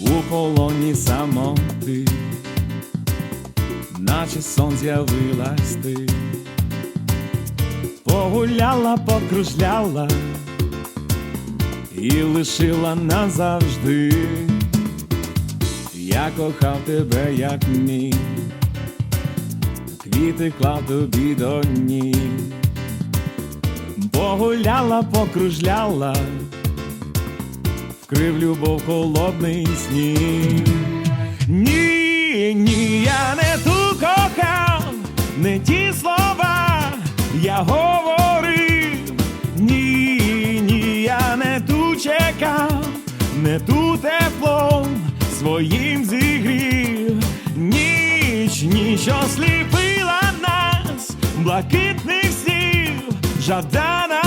у полоні самоти, наче сон з'явилась ти, погуляла, покружляла і лишила назавжди. Я кохав тебе, як мій, квіти клав тобі до ніг. Погуляла, покружляла, вкрив любов холодний сніг. Ні, ні, я не ту кохав, не ті слова я говорив. Ні, ні, я не ту чекав, не ту теплом своїм зігрів. Ніч, ніч осліпила нас, блакитних снів, жадана